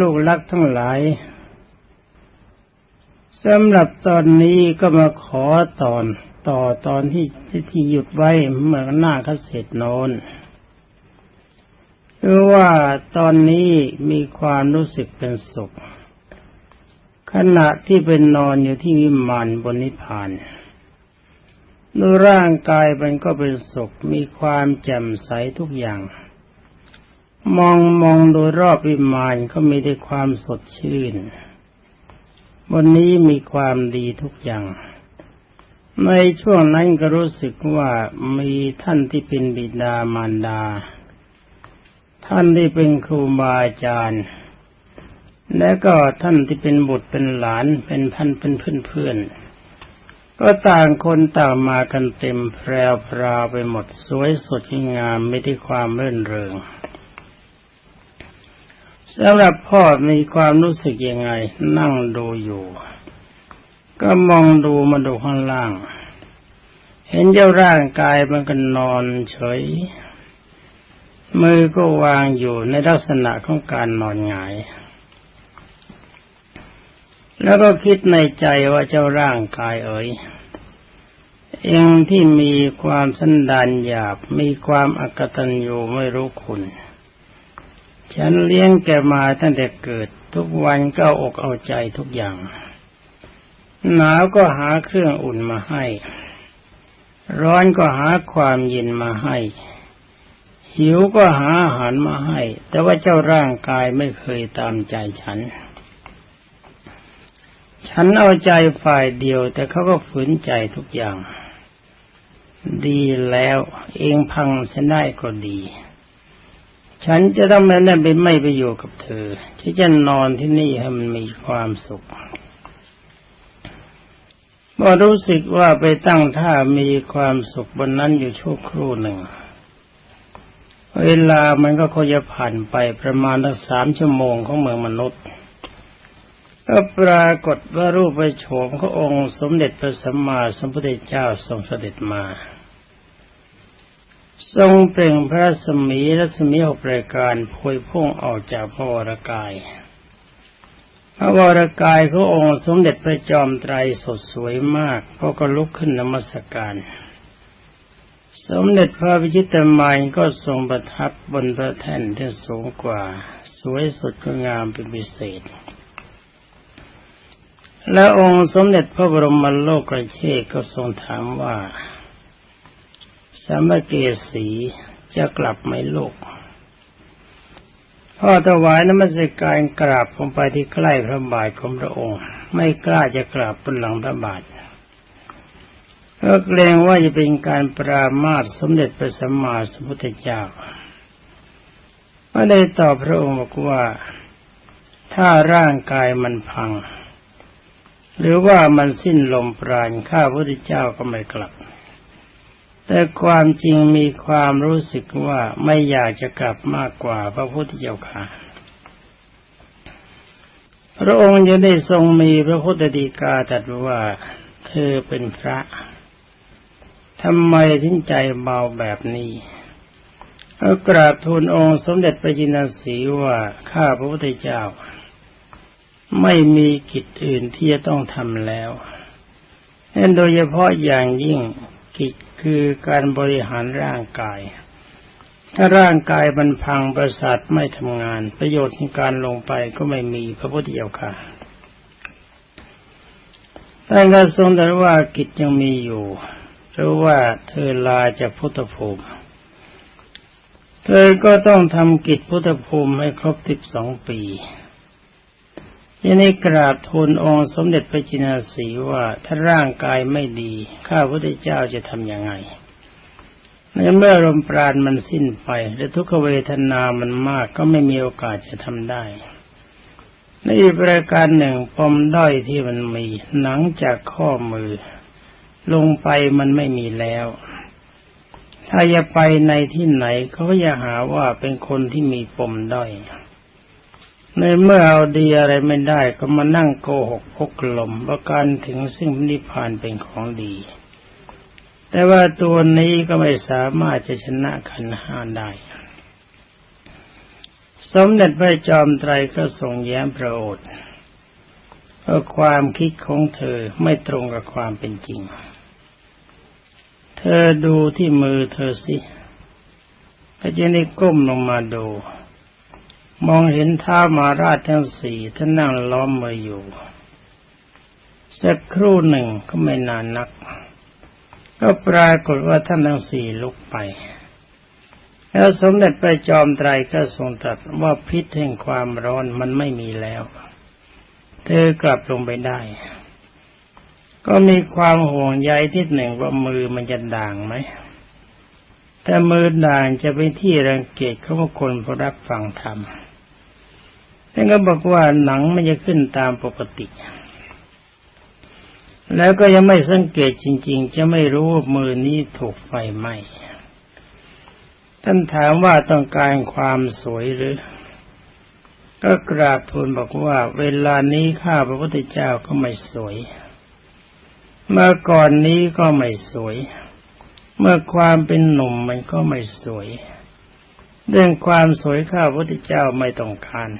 ลูกรักทั้งหลายสำหรับตอนนี้ก็มาขอตอนต่อตอนที่ที่ทหยุดไว้เมื่อหน้าเขาเสร็จโนนคือว่าตอนนี้มีความรู้สึกเป็นสุข ขณะที่เป็นนอนอยู่ที่วิมานบนนิพพานดูร่างกายมันก็เป็นสุขมีความแจ่มใสทุกอย่าง มองมองโดยรอบวิมานก็มีได้ความสดชื่น วันนี้มีความดีทุกอย่าง ในช่วงนั้นก็รู้สึกว่ามีท่านที่เป็นบิดามารดา ท่านที่เป็นครูบาอาจารย์ และก็ท่านที่เป็นบุตรเป็นหลานเป็นพันเป็นเพื่อนเพื่อนก็ต่างคนต่างมากันเต็มแพรวพราวไปหมดสวยสดงามไม่ได้ความเรื่นเริง สำหรับพ่อมีความรู้สึกยังไง นั่งดูอยู่ ก็มองดูมาดูข้างล่าง เห็นเจ้าร่างกายมันก็นอนเฉย มือก็วางอยู่ในลักษณะของการนอนหงาย แล้วก็คิดในใจว่าเจ้าร่างกายเอ๋ยเองที่มีความสันดานหยาบมีความอักตัญญูไม่รู้คุณ ฉันเลี้ยงแกมาตั้งแต่เกิด ทุกวันก็เอาอกเอาใจทุกอย่าง หนาวก็หาเครื่องอุ่นมาให้ ร้อนก็หาความเย็นมาให้ หิวก็หาอาหารมาให้ แต่ว่าเจ้าร่างกายไม่เคยตามใจฉัน ฉันเอาใจฝ่ายเดียว แต่เขาก็ฝืนใจทุกอย่าง ดีแล้ว เองพังฉันได้ก็ดี ฉันจะต้องไม่ได้ไปไม่ไปอยู่กับเธอฉันจะนอนที่นี่ให้มันมีความสุขพอรู้สึกว่าไปตั้งท่ามีความสุขบนนั้นอยู่ชั่วครู่หนึ่ง เวลามันก็คงจะผ่านไปประมาณสักสามชั่วโมงของเมืองมนุษย์ก็ปรากฏว่ารูปไปโฉมขององค์สมเด็จพระสัมมาสัมพุทธเจ้าทรงเสด็จมา ทรงเปล่งพระสมีรัศมีหกรายการพวยพุ่งออกจากพระวรกาย พระวรกายขององค์สมเด็จพระจอมไตรสดสวยมากเพราะก็ลุกขึ้นนมัสการ สมเด็จพระวิชิตมายก็ทรงประทับบนพระแท่นที่สูงกว่า สวยสดก็งามเป็นพิเศษ และองค์สมเด็จพระบรมโลกกระเชษก็ทรงถามว่า สมเกสีจะกลับไหมลูกพ่อถวายน้ำมันสการกราบลงไปที่ใกล้พระบาทของพระองค์ ไม่กล้าจะกราบบนหลังพระบาทเพราะเกรงว่าจะเป็นการปรามาสสมเด็จพระสัมมาสัมพุทธเจ้าก็ได้ตอบพระองค์บอกว่าถ้าร่างกายมันพัง หรือว่ามันสิ้นลมปราณข้าพระพุทธเจ้าก็ไม่กลับ แต่ความจริงมีความรู้สึกว่าไม่อยากจะกลับมากกว่าพระพุทธเจ้าค่ะ พระองค์ยังได้ทรงมีพระพุทธดีกาตรัสว่าเธอเป็นพระทำไมถึงใจเบาแบบนี้เอากราบทูลองค์สมเด็จพระจินสีว่าข้าพระพุทธเจ้า ไม่มีกิจอื่นที่จะต้องทำแล้วนั่นโดยเฉพาะอย่างยิ่งกิจ คือการบริหารร่างกาย ถ้าร่างกายมันพังประสาทไม่ทำงาน ประโยชน์ในการลงไปก็ไม่มีพระพุทธเจ้าค่ะท่านก็ทรงตรัสว่ากิจยังมีอยู่เพราะว่าเธอลาจากพุทธภูมิ เธอก็ต้องทำกิจพุทธภูมิให้ครบสิบสองปี ทีนี้กราบทูลองค์สมเด็จพระจินาสีว่าถ้าร่างกายไม่ดีข้าพระเจ้าจะทำยังไงในเมื่อลมปราณมันสิ้นไปและทุกขเวทนามันมากก็ไม่มีโอกาสจะทำได้ในอีกประการหนึ่งปมด้อยที่มันมีหนังจากข้อมือ ลงไปมันไม่มีแล้ว ถ้าจะไปในที่ไหนเขาก็จะหาว่าเป็นคนที่มีปมด้อย ในเมื่อเอาดีอะไรไม่ได้ก็มานั่งโกหกพกลมประการถึงซึ่งนิพพานเป็นของดี แต่ว่าตัวนี้ก็ไม่สามารถจะชนะขันห้าได้ สมเด็จพระจอมไตรก็ทรงแย้มพระโอษฐ์เพราะความคิดของเธอไม่ตรงกับความเป็นจริง เธอดูที่มือเธอสิพระเจ้านี่ก้มลงมาดู มองเห็นท้ามาราชทั้งสี่ท่านนั่งล้อมมือยู่ สักครู่หนึ่งก็ไม่นานนัก ก็ปรากฏว่าท่านทั้งสี่ลุกไป แล้วสมเด็จพระจอมไตรก็ทรงตรัสว่าพิษแห่งความร้อนมันไม่มีแล้ว เธอกลับลงไปได้ ก็มีความห่วงใยที่หนึ่งว่ามือมันจะด่างไหมแต่มือด่างจะเป็นที่รังเกียจของคนผู้รับฟังธรรม ท่านก็บอกว่าหนังมันจะขึ้นตามปกติ แล้วก็ยังไม่สังเกตจริง ๆ จะไม่รู้ว่ามือนี้ถูกไฟไหม้ท่านถามว่าต้องการความสวยหรือ ก็กราบทูลบอกว่า เวลานี้ข้าพระพุทธเจ้าก็ไม่สวย เมื่อก่อนนี้ก็ไม่สวย เมื่อความเป็นหนุ่มมันก็ไม่สวย เรื่องความสวยข้าพระพุทธเจ้าไม่ต้องการ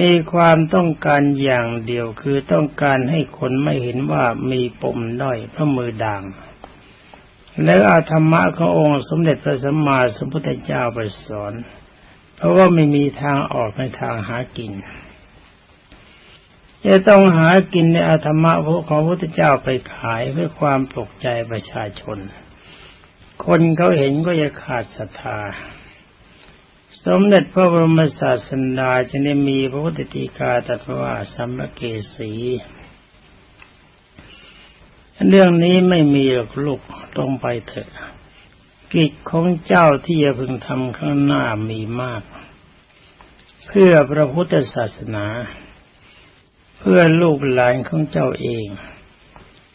มีความต้องการอย่างเดียวคือต้องการให้คนไม่เห็นว่ามีปมด้อยพระมือด่าง แล้วอาธรรมะขององค์สมเด็จพระสัมมาสัมพุทธเจ้าไปสอน เพราะว่าไม่มีทางออกในทางหากิน จะต้องหากินในอาธรรมะของพระพุทธเจ้าไปขายเพื่อความปลุกใจประชาชน คนเขาเห็นก็จะขาดศรัทธา สมเด็จพระบรมศาสดาจะได้มีพระพุทธตีกาตรัสว่าสัมมเกสีเรื่องนี้ไม่มีหรอกลูกตรงไปเถอะ กิจของเจ้าที่จะพึงทำข้างหน้ามีมาก เพื่อพระพุทธศาสนา เพื่อลูกหลานของเจ้าเอง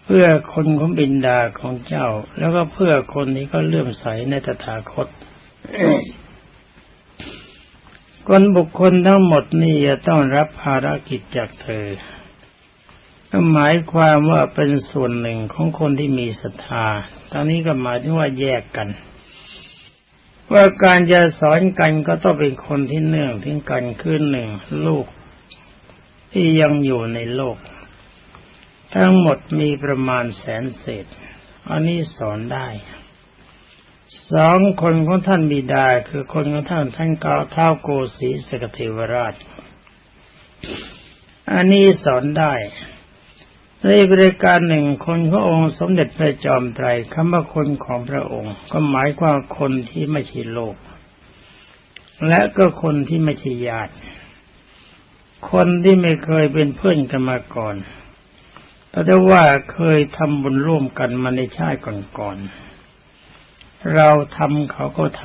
เพื่อคนของบินดาของเจ้า แล้วก็เพื่อคนที่ก็เลื่อมใสในตถาคต คนบุคคลทั้งหมดนี่จะต้องรับภารกิจจากเธอหมายความว่าเป็นส่วนหนึ่งของคนที่มีศรัทธา ตอนนี้ก็หมายถึงว่าแยกกัน ว่าการจะสอนกันก็ต้องเป็นคนที่เนื่องถึงกันคือหนึ่งลูก ที่ยังอยู่ในโลก ทั้งหมดมีประมาณแสนเศษ อันนี้สอนได้ สองคนของท่านบิดาคือคนของท่านท่านกาเท้าโกสีสกเทวราช อันนี้สอนได้ในบริการหนึ่งคนขององค์สมเด็จพระจอมไตรคำว่าคนของพระองค์ ก็หมายความคนที่ไม่ใช่โลก และก็คนที่ไม่ใช่ญาติ คนที่ไม่เคยเป็นเพื่อนกันมาก่อนแต่ว่าเคยทำบุญร่วมกันมาในชาติก่อนๆ เราทำเขาก็ท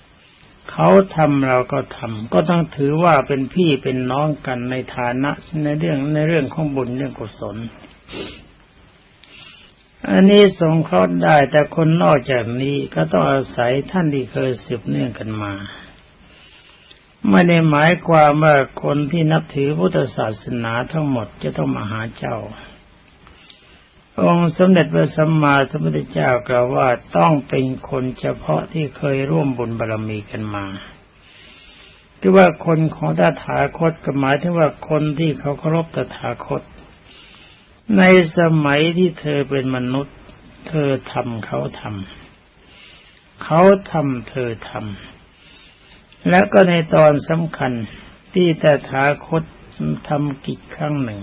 ำเขาทำเราก็ทำก็ต้องถือว่าเป็นพี่เป็นน้องกันในฐานะในเรื่องในเรื่องของบุญเรื่องกุศล อันนี้สงเคราะห์ได้แต่คนนอกจากนี้ก็ต้องอาศัยท่านที่เคยสืบเนื่องกันมาไม่ได้หมายความว่าคนที่นับถือพุทธศาสนาทั้งหมดจะต้องมาหาเจ้า องค์สมเด็จพระสัมมาสัมพุทธเจ้ากล่าวว่าต้องเป็นคนเฉพาะที่เคยร่วมบุญบารรมีกันมาคือว่าคนของตถาคตก็หมายถึงว่าคนที่เขาเคารพตถาคต ในสมัยที่เธอเป็นมนุษย์ เธอทำเขาทำเขาทำเธอทำและก็ในตอนสำคัญที่ตถาคตทำกิจครั้งหนึ่ง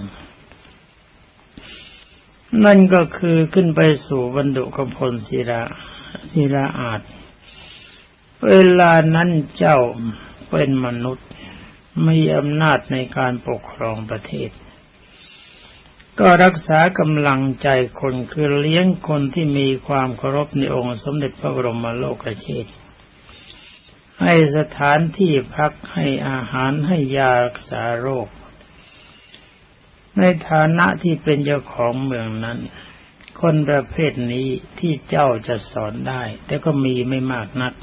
นั่นก็คือขึ้นไปสู่บรรดุกพลศิราศิราอาจ เวลานั้นเจ้าเป็นมนุษย์มีอำนาจในการปกครองประเทศ ก็รักษากำลังใจคนคือเลี้ยงคนที่มีความเคารพในองค์สมเด็จพระบรมโลกเชษให้สถานที่พักให้อาหารให้ยารักษาโรค ในฐานะที่เป็นเจ้าของเมืองนั้น คนประเภทนี้ที่เจ้าจะสอนได้ แต่ก็มีไม่มากนัก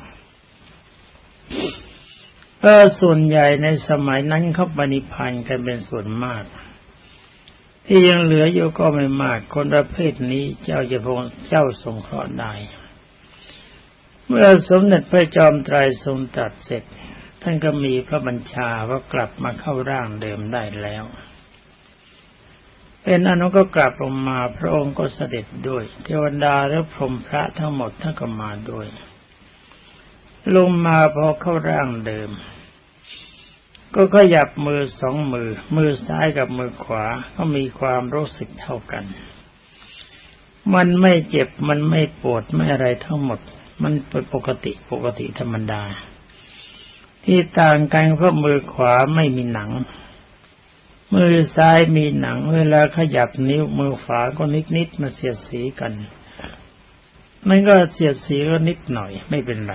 เออส่วนใหญ่ในสมัยนั้นเขาปณิพันธ์กันเป็นส่วนมาก ที่ยังเหลืออยู่ก็ไม่มาก คนประเภทนี้เจ้าจะพงเจ้าทรงเคราะห์ได้ เมื่อสมเด็จพระจอมไตรทรงตรัสเสร็จ ท่านก็มีพระบัญชาว่ากลับมาเข้าร่างเดิมได้แล้ว เป็นอนุก็กลับลงมาพระองค์ก็เสด็จด้วย เทวดาและพรหมพระทั้งหมดท่านก็มาด้วย ลงมาพอเข้าร่างเดิม ก็ขยับมือสองมือ มือซ้ายกับมือขวาก็มีความรู้สึกเท่ากัน มันไม่เจ็บมันไม่ปวดไม่อะไรทั้งหมด มันเป็นปกติปกติธรรมดา ที่ต่างกันเพราะมือขวาไม่มีหนัง มือซ้ายมีหนังเวลาขยับนิ้วมือขวาก็นิดนิดมาเสียดสีกัน มันก็เสียดสีก็นิดหน่อย ไม่เป็นไร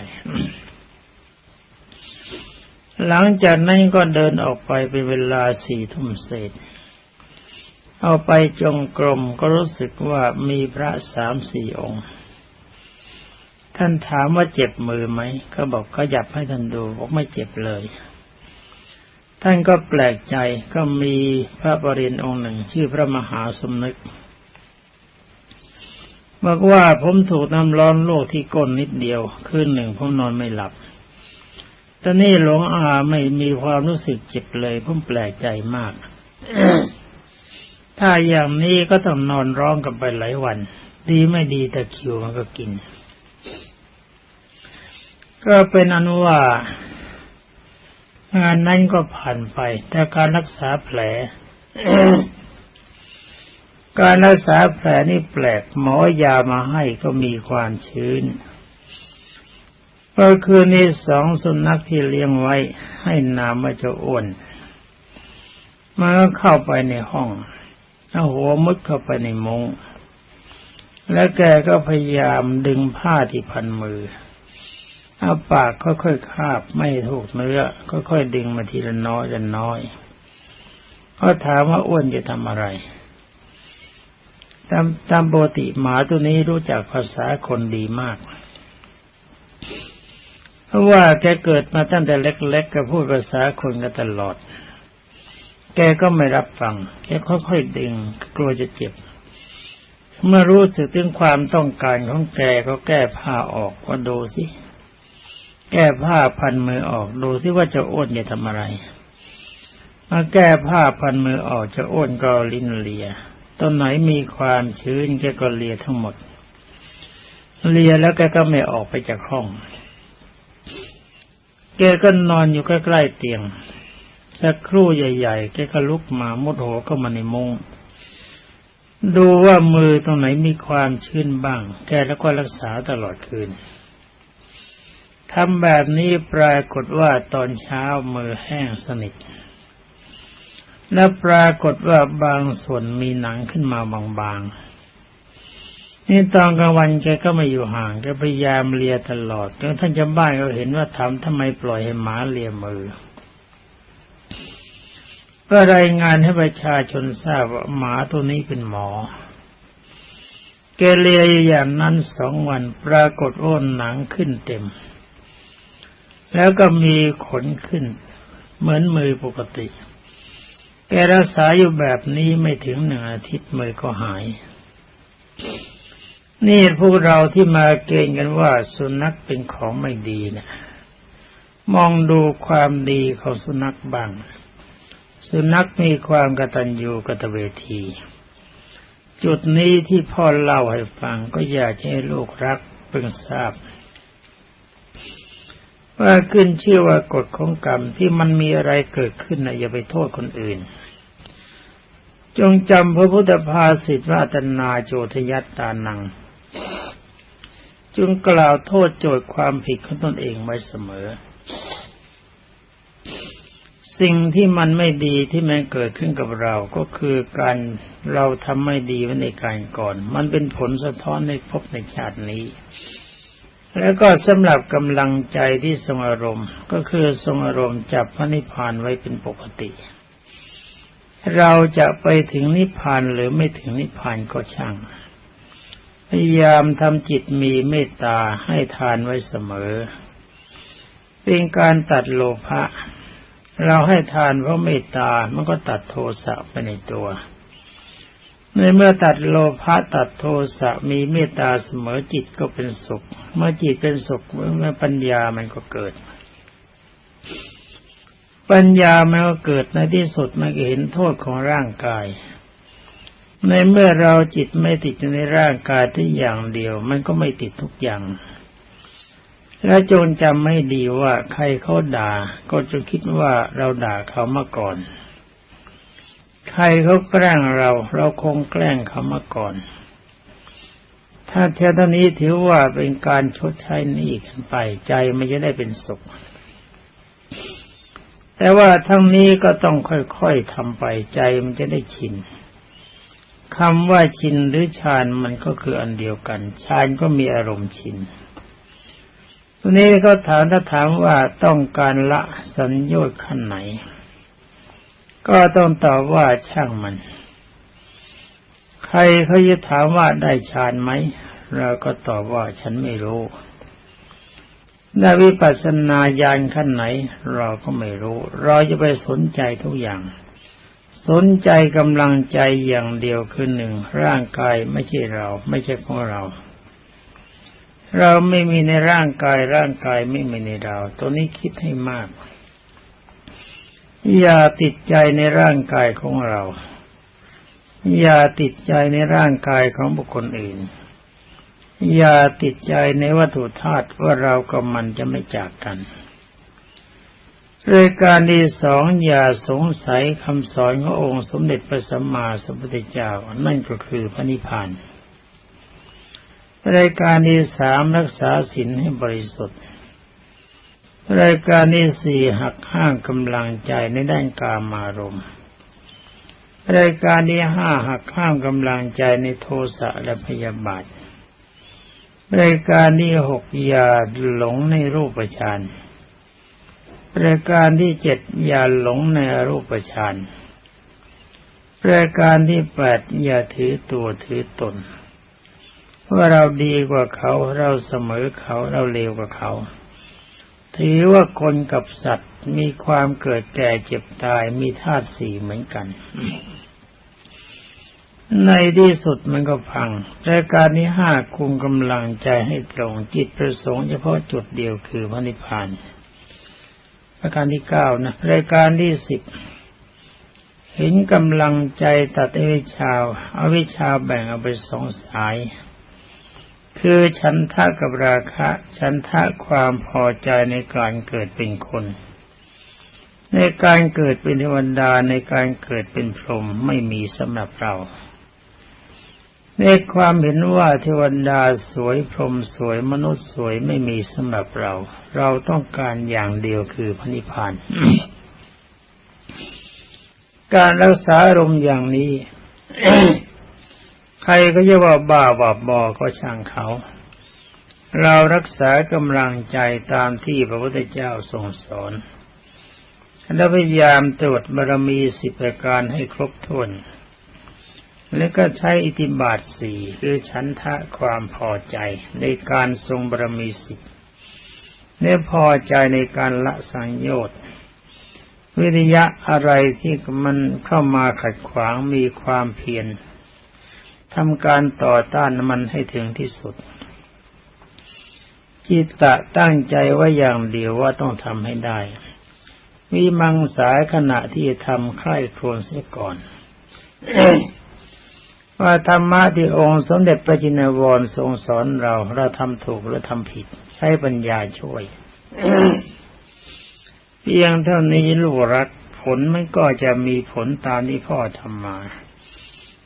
หลังจากนั้นก็เดินออกไปเป็นเวลาสี่ทุ่มเศษ เอาไปจงกรมก็รู้สึกว่ามีพระสามสี่องค์ ท่านถามว่าเจ็บมือไหมเขาบอกขยับให้ท่านดูบอกไม่เจ็บเลย ท่านก็แปลกใจก็มีพระปรินองค์หนึ่ง ชื่อพระมหาสมนึกบอกว่าผมถูกน้ำร้อนโลกที่ก้นนิดเดียว คืนหนึ่งผมนอนไม่หลับตอนนี้หลวงอาไม่มีความรู้สึกเจ็บเลยผมแปลกใจมาก ถ้าอย่างนี้ก็ต้องนอนร้องกันไปหลายวัน ดีไม่ดีแต่คิวมันก็กิน ก็เป็นอนุว่า งานนั้นก็ผ่านไป แต่การรักษาแผล การรักษาแผลนี่แปลกหมอยามาให้ก็มีความชื้นก็คือนี่สองสุนัขที่เลี้ยงไว้ ให้นามว่าเจ้าอ้วนมันก็เข้าไปในห้องแล้วหัวมุดเข้าไปในมงแล้วแกก็พยายามดึงผ้าที่พันมือ เอาปากค่อยๆคาบไม่ถูกเนื้อค่อยๆดึงมาทีละน้อยละน้อยเขาถามว่าอ้วนจะทำอะไรตามตามปกติหมาตัวนี้รู้จักภาษาคนดีมาก เพราะว่าแกเกิดมาตั้งแต่เล็กๆก็พูดภาษาคนกันตลอด แกก็ไม่รับฟัง แกค่อยๆดึงกลัวจะเจ็บ เมื่อรู้สึกถึงความต้องการของแกก็แก้ผ้าออกก็ดูสิ แก้ผ้าพันมือออกดูที่ว่าจะอ้วนจะทำอะไรมาแก้ผ้าพันมือออกจะอ้วนก็ลิ้นเลียต้นไหนมีความชื้นแกก็เลียทั้งหมด เลียแล้วแกก็ไม่ออกไปจากห้อง แกก็นอนอยู่ใกล้ๆเตียง สักครู่ใหญ่ ๆ แกก็ลุกมามุดหัวเข้ามาในมุงดูว่ามือตรงไหนมีความชื้นบ้าง แกแล้วก็รักษาตลอดคืน ทำแบบนี้ปรากฏว่าตอนเช้ามือแห้งสนิท และปรากฏว่าบางส่วนมีหนังขึ้นมาบางๆ นี่ตอนกลางวันแกก็ไม่อยู่ห่างแกพยายามเลียตลอดจนท่านจำบ้านก็เห็นว่าทำทำไมปล่อยให้หมาเลียมือ ก็รายงานให้ประชาชนทราบว่าหมาตัวนี้เป็นหมอแกเลียอย่างนั้นสองวันปรากฏว่าหนังขึ้นเต็ม แล้วก็มีขนขึ้น เหมือนมือปกติ แกรักษาอยู่แบบนี้ไม่ถึงหนึ่งอาทิตย์มือก็หาย นี่พวกเราที่มาเกณฑ์กันว่าสุนัขเป็นของไม่ดีนะมองดูความดีของสุนัขบ้าง สุนัขมีความกตัญญูกตเวที จุดนี้ที่พ่อเล่าให้ฟังก็อยากให้ลูกรักเพิ่งทราบ ว่าขึ้นชื่อว่ากฎของกรรมที่มันมีอะไรเกิดขึ้นนะอย่าไปโทษคนอื่น จงจำพระพุทธภาษิตว่าตนาโจทยัตตานัง จึงกล่าวโทษโจทย์ความผิดของตนเองไว้เสมอ สิ่งที่มันไม่ดีที่มันเกิดขึ้นกับเราก็คือการเราทำไม่ดีไว้ในการก่อน มันเป็นผลสะท้อนในภพในชาตินี้ แล้วก็สำหรับกำลังใจที่ทรงอารมณ์ ก็คือทรงอารมณ์จับพระนิพพานไว้เป็นปกติ เราจะไปถึงนิพพานหรือไม่ถึงนิพพานก็ช่าง พยายามทำจิตมีเมตตาให้ทานไว้เสมอ เป็นการตัดโลภะเราให้ทานเพราะเมตตามันก็ตัดโทสะไปในตัว ในเมื่อตัดโลภะตัดโทสะมีเมตตาเสมอจิตก็เป็นสุข เมื่อจิตเป็นสุขเมื่อปัญญามันก็เกิด ปัญญามันก็เกิดในที่สุดมันก็เห็นโทษของร่างกาย ในเมื่อเราจิตไม่ติดในร่างกายที่อย่างเดียว มันก็ไม่ติดทุกอย่าง และจงจำไม่ดีว่าใครเขาด่า ก็จะคิดว่าเราด่าเขามาก่อน ใครเขาแกล้งเรา เราคงแกล้งเขามาก่อน ถ้าเท่านี้ถือว่าเป็นการชดใช้หนี้กันไปใจมันจะได้เป็นสุข แต่ว่าทั้งนี้ก็ต้องค่อยๆทำไปใจมันจะได้ชินคำว่าชินหรือฌานมันก็คืออันเดียวกันฌานก็มีอารมณ์ชินทีนี้ก็ถามถ้าถามว่าต้องการละสัญญาขั้นไหน ก็ต้องตอบว่าช่างมัน ใครเขาจะถามว่าได้ฌานไหม เราก็ตอบว่าฉันไม่รู้ได้วิปัสสนาญาณขั้นไหน เราก็ไม่รู้ เราจะไปสนใจทุกอย่าง สนใจกำลังใจอย่างเดียวคือหนึ่ง ร่างกายไม่ใช่เรา ไม่ใช่ของเรา เราไม่มีในร่างกายร่างกายไม่มีในเรา ตัวนี้คิดให้มาก อย่าติดใจในร่างกายของเรา อย่าติดใจในร่างกายของบุคคลอื่น อย่าติดใจในวัตถุธาตุว่าเรากับมันจะไม่จากกันรายการที่สองอย่าสงสัยคำสอนขององค์สมเด็จพระสัมมาสัมพุทธเจ้านั่นก็คือพระนิพพานรายการที่สามรักษาศีลให้บริสุทธิ์ รายการที่สี่หักห้างกำลังใจในด้านกามารมณ์รายการที่ห้าหักห้ามกำลังใจในโทสะและพยาบาทรายการที่หกอย่าหลงในรูปฌานรายการที่เจ็ดอย่าหลงในรูปฌานรายการที่แปดอย่าถือตัวถือตนว่าเราดีกว่าเขาเราเสมอเขาเราเลวกว่าเขา ถือว่าคนกับสัตว์มีความเกิดแก่เจ็บตายมีธาตุสี่เหมือนกัน ในที่สุดมันก็พังรายการนี้ห้าคุมกำลังใจให้ตรงจิตประสงค์เฉพาะจุดเดียวคือพระนิพพานรายการที่เก้านะรายการที่สิบเห็นกำลังใจตัดอวิชาอาวิชาแบ่งเอาไปสองสาย คือฉันทะกับราคะ ฉันทะความพอใจในการเกิดเป็นคน ในการเกิดเป็นเทวดาในการเกิดเป็นพรหมไม่มีสำหรับเราในความเห็นว่าเทวดาสวยพรหมสวยมนุษย์สวยไม่มีสำหรับเรา เราต้องการอย่างเดียวคือพระนิพพาน การรักษาอารมณ์อย่างนี้ ใครก็จะว่าบ้าว่าบอก็ช่างเขา เรารักษากำลังใจตามที่พระพุทธเจ้าทรงสอนและพยายามตรวจบารมีสิบประการให้ครบถ้วน แล้วก็ใช้อิติบาทสี่คือฉันทะความพอใจในการทรงบารมีสิบเนื้อพอใจในการละสังโยชน์วิริยะอะไรที่มันเข้ามาขัดขวางมีความเพียร ทำการต่อต้านมันให้ถึงที่สุด จิตตะตั้งใจว่าอย่างเดียวว่าต้องทำให้ได้ มีมังสายขณะที่ทำใคร่ครวญเสียก่อน ว่าธรรมะที่องค์สมเด็จพระจินวรทรงสอนเรา เราทำถูกหรือทำผิด ใช้ปัญญาช่วยเพียงเท่านี้ลูกรักผลมันก็จะมีผลตามที่พ่อทำมา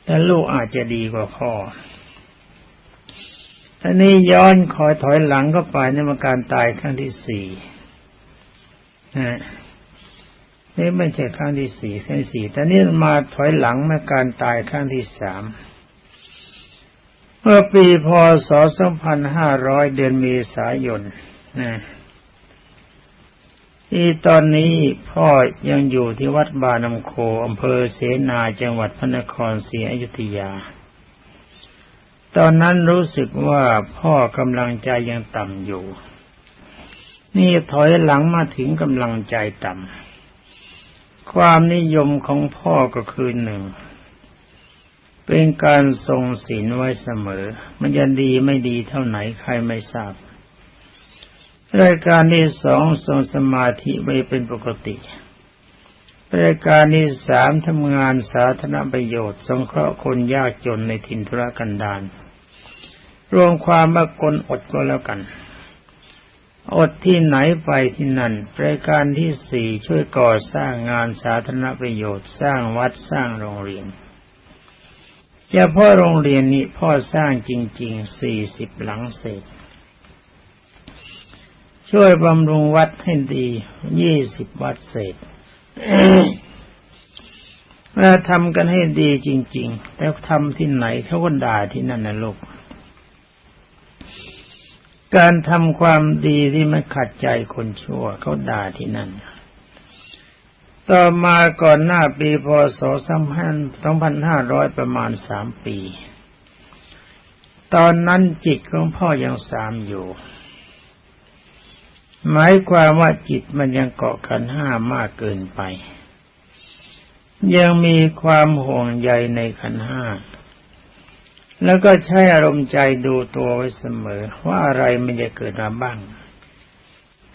แต่ลูกอาจจะดีกว่าพ่ออันนี้ย้อนคอยถอยหลังก็ไปในมาการตายครั้งที่สี่นะนี่ไม่ใช่ครั้งที่สี่ครั้งที่สี่แต่นี่มาถอยหลังมาการตายครั้งที่สามเมื่อปีพศ 2500 เดือนเมษายนนะ ที่ตอนนี้พ่อยังอยู่ที่วัดบานำโคอำเภอเสนาจังหวัดพระนครศรีอยุธยา ตอนนั้นรู้สึกว่าพ่อกำลังใจยังต่ำอยู่ นี่ถอยหลังมาถึงกำลังใจต่ำความนิยมของพ่อก็คือหนึ่ง เป็นการทรงศีลไว้เสมอ มันจะดีไม่ดีเท่าไหนใครไม่ทราบ รายการที่สองทรงสมาธิไว้เป็นปกติรายการที่สามทำงานสาธารณประโยชน์ สงเคราะห์คนยากจนในถิ่นธุรกันดารรวมความว่ากลอดก็แล้วกัน อดที่ไหนไปที่นั่นรายการที่สี่ช่วยก่อสร้างงานสาธารณประโยชน์ สร้างวัดสร้างโรงเรียนเฉพาะโรงเรียนนี้พ่อสร้างจริงๆสี่สิบหลังเศษ ช่วยบำรุงวัดให้ดียี่สิบวัดเศษถ้าทำกันให้ดีจริง ๆ แล้วทำที่ไหนเขาก็ด่าที่นั่นนะลูก การทำความดีที่ไม่ขัดใจคนชั่วเขาด่าที่นั่น ต่อมาก่อนหน้าปีพศ2500ประมาณสามปี ตอนนั้นจิตของพ่อยังสามอยู่ หมายความว่าจิตมันยังเกาะขันห้ามากเกินไป ยังมีความห่วงใยในขันห้า แล้วก็ใช้อารมณ์ใจดูตัวไว้เสมอ ว่าอะไรมันจะเกิดมาบ้าง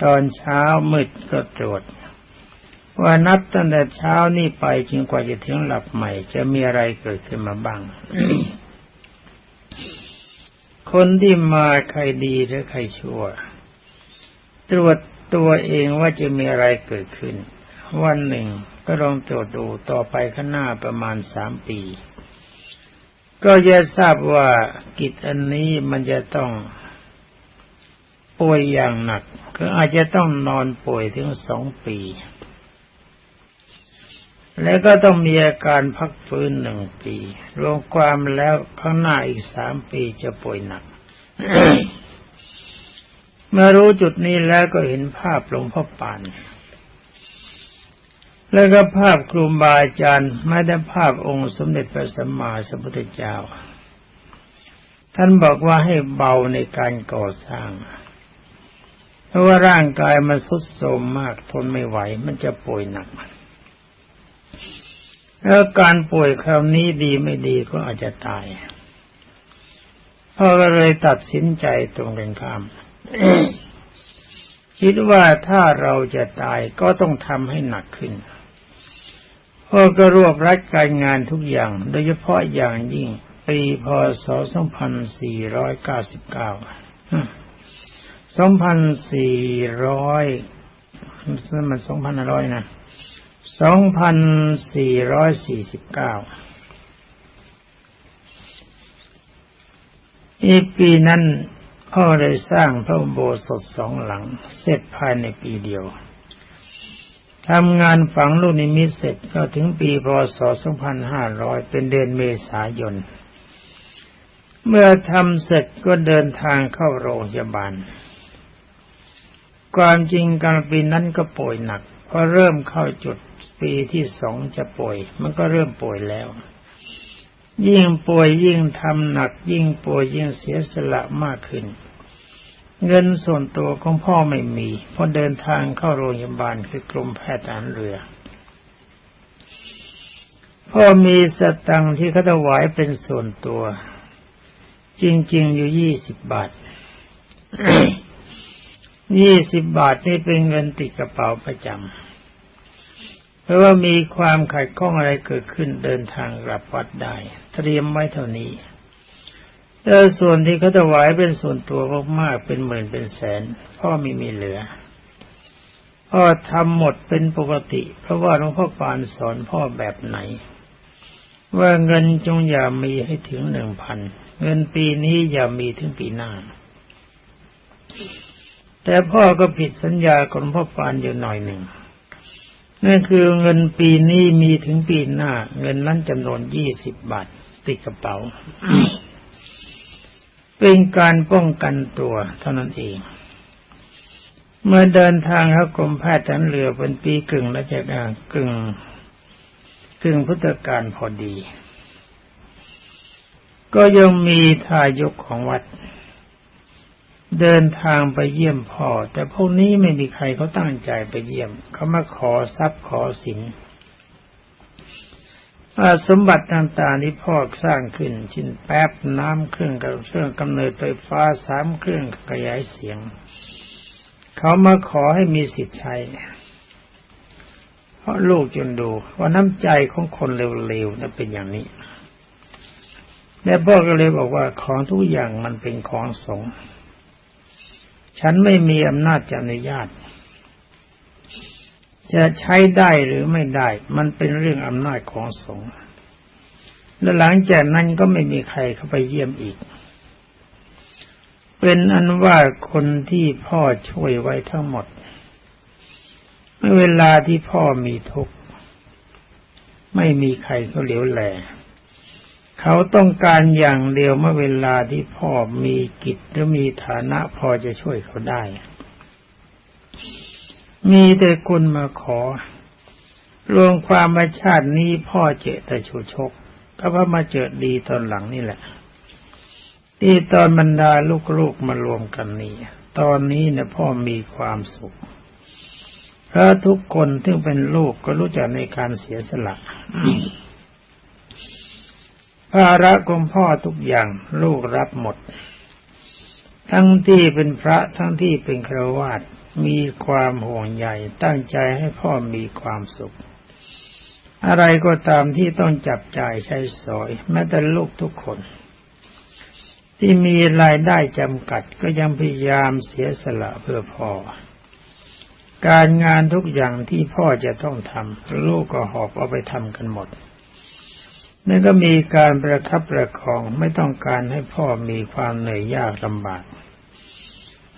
ตอนเช้ามืดก็ตรวจ ว่านับตั้งแต่เช้านี่ไปจึงกว่าจะถึงหลับใหม่ จะมีอะไรเกิดขึ้นมาบ้าง คนที่มาใครดีหรือใครชั่ว ตรวจตัวเองว่าจะมีอะไรเกิดขึ้น วันหนึ่งก็ลองตรวจดูต่อไปข้างหน้าประมาณสามปี ก็จะทราบว่ากิจอันนี้มันจะต้องป่วยอย่างหนัก ก็อาจจะต้องนอนป่วยถึงสองปี แล้วก็ต้องมีอาการพักฟื้นหนึ่งปี รวมความแล้วข้างหน้าอีกสามปีจะป่วยหนัก เมื่อรู้จุดนี้แล้วก็เห็นภาพหลวงพ่อปาน แล้วก็ภาพครูบาอาจารย์ไม่ได้ภาพองค์สมเด็จพระสัมมาสัมพุทธเจ้า ท่านบอกว่าให้เบาในการก่อสร้าง เพราะว่าร่างกายมันสุดโทรมมากทนไม่ไหว มันจะป่วยหนักแล้วการป่วยคราวนี้ดีไม่ดีก็อาจจะตายพ่อก็เลยตัดสินใจตรงกันข้าม คิดว่าถ้าเราจะตายก็ต้องทำให้หนักขึ้นพ่อก็รวบรัดการงานทุกอย่าง โดยเฉพาะอย่างยิ่ง ปีพศ 2499 2400นั่นมัน2500นะ2449 อีกปีนั้น พ่อได้สร้างพระอุโบสถสองหลัง เสร็จภายในปีเดียวทำงานฝังลูกนิมิตเสร็จก็ถึงปีพศ 2500 เป็นเดือนเมษายน เมื่อทำเสร็จก็เดินทางเข้าโรงพยาบาล ความจริงการปีนั้นก็ป่วยหนักพอเริ่มเข้าจุดปีที่สองจะป่วย มันก็เริ่มป่วยแล้ว ยิ่งป่วยยิ่งทำหนัก ยิ่งป่วยยิ่งเสียสละมากขึ้น เงินส่วนตัวของพ่อไม่มีพอเดินทางเข้าโรงพยาบาลคือกรมแพทย์ทหารเรือ พ่อมีสตังที่เขาถวายเป็นส่วนตัว จริง ๆ อยู่ยี่สิบบาทยี่สิบบาทนี่เป็นเงินติดกระเป๋าประจำเพราะว่ามีความขัดข้องอะไรเกิดขึ้นเดินทางกลับวัดได้ เตรียมไว้เท่านี้แล้วส่วนที่เขาถวายเป็นส่วนตัวมากๆเป็นหมื่นเป็นแสน พ่อไม่มีเหลือ พ่อทำหมดเป็นปกติ เพราะว่าหลวงพ่อปานสอนพ่อแบบไหน ว่าเงินจงอย่ามีให้ถึงหนึ่งพันเงินปีนี้อย่ามีถึงปีหน้า แต่พ่อก็ผิดสัญญาของพ่อปานอยู่หน่อยหนึ่งนั่นคือเงินปีนี้มีถึงปีหน้า เงินนั้นจำนวนยี่สิบบาท ติดกระเป๋า เป็นการป้องกันตัวเท่านั้นเอง เมื่อเดินทางเข้ากรมแพทย์ฐานเรือเป็นปีกึ่งและจะกึ่งกึ่งพุทธกาลพอดี ก็ยังมีทายกของวัด เดินทางไปเยี่ยมพ่อ แต่พวกนี้ไม่มีใครเขาตั้งใจไปเยี่ยม เขามาขอทรัพย์ขอสิน สมบัติต่างๆที่พ่อสร้างขึ้นชิ้นแป๊บน้ำเครื่องกับเครื่องกำเนิดไฟฟ้าสามเครื่องขยายเสียง เขามาขอให้มีสิทธิ์ใช้พ่ราะลูกจนดูว่าน้ำใจของคนเร็วๆนั้นเป็นอย่างนี้และพ่อก็เลยบอกว่าของทุกอย่างมันเป็นของสงฆ์ฉันไม่มีอำนาจจะอนุญาต จะใช้ได้หรือไม่ได้ มันเป็นเรื่องอำนาจของสงฆ์และหลังจากนั้นก็ไม่มีใครเข้าไปเยี่ยมอีก เป็นอันว่าคนที่พ่อช่วยไว้ทั้งหมดเมื่อเวลาที่พ่อมีทุกข์ไม่มีใครเขาเหลียวแล เขาต้องการอย่างเดียวเมื่อเวลาที่พ่อมีกิจหรือมีฐานะพอจะช่วยเขาได้ มีแต่คุณมาขอ รวมความมาชาตินี้พ่อเจตแต่ชูชก ก็เพราะมาเจอดีตอนหลังนี่แหละ ที่ตอนบรรดาลูกๆมารวมกันนี่ตอนนี้เนี่ยพ่อมีความสุขเพราะทุกคนที่เป็นลูกก็รู้จักในการเสียสละภาระของพ่อทุกอย่างลูกรับหมด ทั้งที่เป็นพระทั้งที่เป็นครวาส มีความห่วงใยตั้งใจให้พ่อมีความสุข อะไรก็ตามที่ต้องจับจ่ายใช้สอย แม้แต่ลูกทุกคน ที่มีรายได้จำกัดก็ยังพยายามเสียสละเพื่อพ่อ การงานทุกอย่างที่พ่อจะต้องทำลูกก็หอบเอาไปทำกันหมดนั่นก็มีการประคับประคองไม่ต้องการให้พ่อมีความเหนื่อยยากลำบาก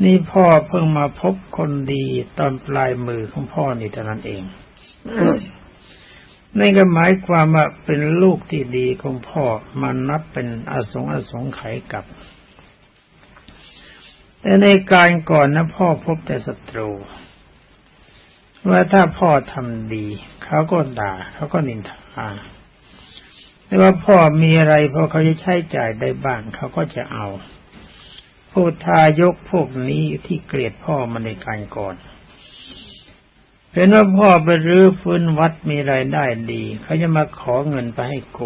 นี่พ่อเพิ่งมาพบคนดีตอนปลายมือของพ่อนี่เท่านั้นเองนั่นก็หมายความว่าเป็นลูกที่ดีของพ่อมันนับเป็นอสงอสงไขยกับ แต่ในการก่อนนะพ่อพบแต่ศัตรู ว่าถ้าพ่อทำดี เขาก็ด่า เขาก็นินทาแต่ว่าพ่อมีอะไรพอเขาจะใช้จ่ายได้บ้างเขาก็จะเอา พวกทายกพวกนี้ที่เกลียดพ่อมาในการก่อนเห็นว่าพ่อไปรื้อฟื้นวัดมีไรายได้ดี เขาจะมาขอเงินไปให้โก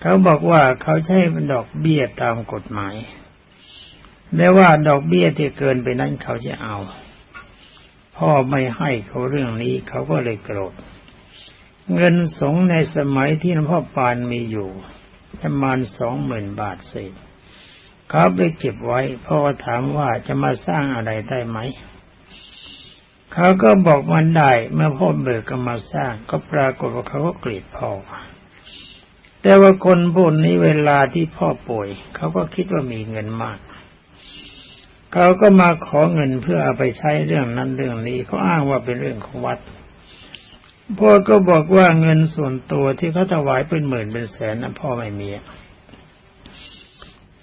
เขาบอกว่าเขาใช้ดอกเบี้ยตามกฎหมายแต่ว่าดอกเบี้ยที่เกินไปนั้นเขาจะเอา พ่อไม่ให้เขาเรื่องนี้เขาก็เลยโกรธ เงินสงในสมัยที่หลวงพ่อปานมีอยู่ประมาณสองหมื่นบาทเศษ เขาไปเก็บไว้พ่อถามว่าจะมาสร้างอะไรได้ไหม เขาก็บอกมันได้เมื่อพ่อเบิกก็มาสร้าง ก็ปรากฏว่าเขาก็เกลียดพ่อแต่ว่าคนพวกนี้เวลาที่พ่อป่วย เขาก็คิดว่ามีเงินมาก เขาก็มาขอเงินเพื่อเอาไปใช้เรื่องนั้นเรื่องนี้เขาอ้างว่าเป็นเรื่องของวัดพ่อก็บอกว่าเงินส่วนตัวที่เขาถวายเป็นหมื่นเป็นแสนนะพ่อไม่มี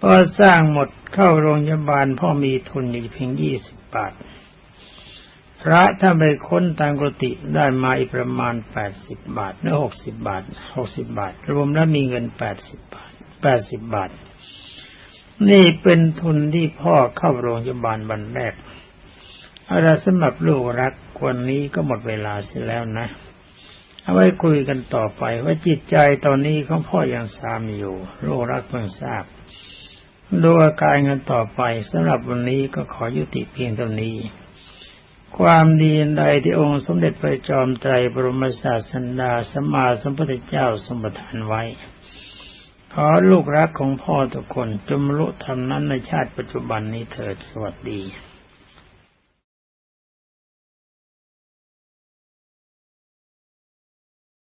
พอสร้างหมดเข้าโรงพยาบาลพ่อมีทุนอยู่เพียงยี่สิบบาท พระถ้าไปค้นตามกติได้มาอีกประมาณแปดสิบบาทหรือหกสิบบาทหกสิบบาท รวมแล้วมีเงินแปดสิบบาทแปดสิบบาท นี่เป็นทุนที่พ่อเข้าโรงพยาบาลวันแรกอะไรสำหรับลูกรักวันนี้ก็หมดเวลาเสียแล้วนะ เอาไว้คุยกันต่อไปว่าจิตใจตอนนี้ของพ่อยังสามอยู่ ลูกรักเพิ่งทราบ ดูอาการกันต่อไปสำหรับวันนี้ก็ขอยุติเพียงเท่านี้ ความดีใดที่องค์สมเด็จพระจอมไตรบรมศาสดาสมมาสัมพุทธเจ้าสมบัติไว้ ขอลูกรักของพ่อทุกคนจมรุทำนั้นในชาติปัจจุบันนี้เถิดสวัสดี